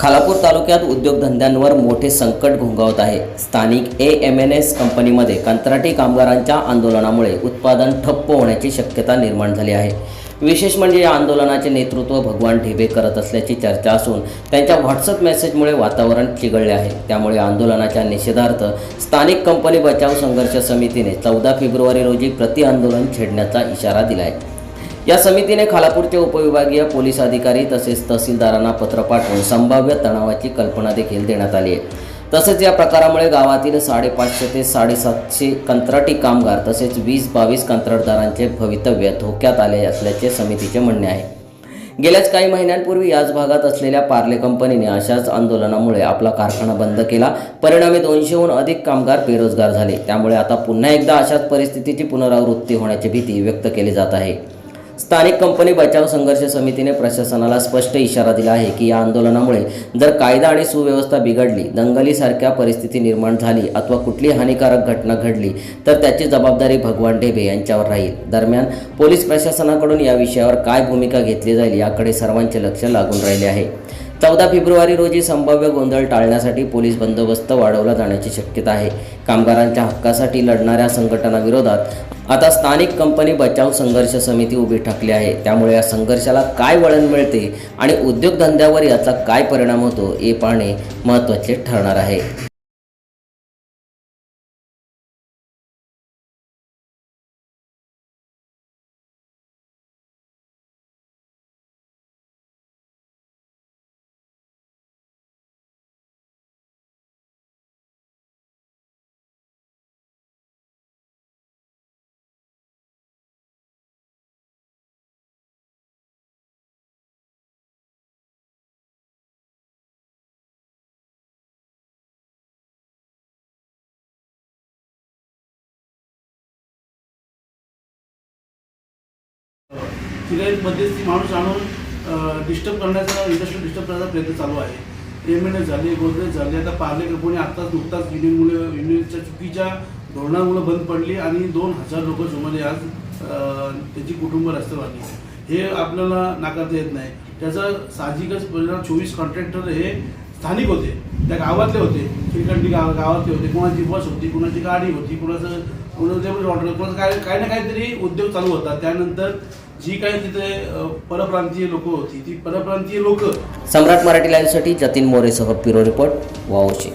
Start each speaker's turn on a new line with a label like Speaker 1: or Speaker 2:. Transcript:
Speaker 1: खालापूर तालुक्यात उद्योगधंद्यांवर मोठे संकट घोंगावत आहे. स्थानिक ए एम एन एस कंपनीमध्ये कंत्राटी कामगारांच्या आंदोलनामुळे उत्पादन ठप्प होण्याची शक्यता निर्माण झाली आहे. विशेष म्हणजे या आंदोलनाचे नेतृत्व भगवान ढेबे करत असल्याची चर्चा असून त्यांच्या व्हॉट्सअप मेसेजमुळे वातावरण चिघळले आहे. त्यामुळे आंदोलनाच्या निषेधार्थ स्थानिक कंपनी बचाव संघर्ष समितीने चौदा फेब्रुवारी रोजी प्रति आंदोलन छेडण्याचा इशारा दिला आहे या समितीने खालापूरचे उपविभागीय पोलीस अधिकारी तसेच तहसीलदारांना पत्र पाठवून संभाव्य तणावाची कल्पना देखील देण्यात आली आहे. तसेच या प्रकारामुळे गावातील साडेपाचशे ते साडेसातशे कंत्राटी कामगार तसेच वीस बावीस कंत्राटदारांचे भवितव्य धोक्यात आले असल्याचे समितीचे म्हणणे आहे. गेल्याच काही महिन्यांपूर्वी याच भागात असलेल्या पार्ले कंपनीने अशाच आंदोलनामुळे आपला कारखाना बंद केला. परिणामी दोनशेहून अधिक कामगार बेरोजगार झाले. त्यामुळे आता पुन्हा एकदा अशाच परिस्थितीची पुनरावृत्ती होण्याची भीती व्यक्त केली जात आहे. स्थानिक कंपनी बचाव संघर्ष समितीने प्रशासनाला स्पष्ट इशारा दिला आहे की या आंदोलनामुळे जर कायदा आणि सुव्यवस्था बिघडली दंगलीसारख्या परिस्थिती निर्माण झाली अथवा कुठली हानिकारक घटना घडली तर त्याची जबाबदारी भगवान ढेबे यांच्यावर राहील. दरम्यान पोलीस प्रशासनाकडून या विषयावर काय भूमिका घेतली जाईल याकडे सर्वांचे लक्ष लागून राहिले आहे. चौदा फेब्रुवारी रोजी संभाव्य गोंधळ टाळण्यासाठी पोलीस बंदोबस्त वाढवला जाण्याची शक्यता आहे. कामगारांच्या हक्कासाठी लढणाऱ्या संघटनाविरोधात आता स्थानिक कंपनी बचाव संघर्ष समिती उभी ठाकली आहे. त्यामुळे या संघर्षाला काय वळण मिळते आणि उद्योगधंद्यावर याचा काय परिणाम होतो हे पाहणे महत्त्वाचे ठरणार आहे.
Speaker 2: तिला ती माणूस आणून डिस्टर्ब करण्याचा इंडस्ट्री डिस्टर्ब करण्याचा प्रयत्न चालू आहे. एम एन एस झाले गोदरेज झाले आता पार्ले कंपनी आत्ताच नुकताच युनियनमुळे युनियनच्या चुकीच्या धोरणामुळे बंद पडली आणि दोन हजार लोक जुमाले आज त्याची कुटुंब रस्त्यावर हे आपल्याला नाकारता येत नाही. त्याचा साहजिकच परिणाम चोवीस कॉन्ट्रॅक्टर हे स्थानिक होते. त्या गावातले होते. श्रीखंडी गाव गावातले होते. कोणाची बस होती कोणाची गाडी होती कोणाचं काय काही ना काहीतरी उद्योग चालू होता. त्यानंतर जी काही तिथे परप्रांतीय लोक होती ती परप्रांतीय लोक
Speaker 1: सम्राट मराठी लाईव्हसाठी जतीन मोरेसह ब्युरो रिपोर्ट वावशी.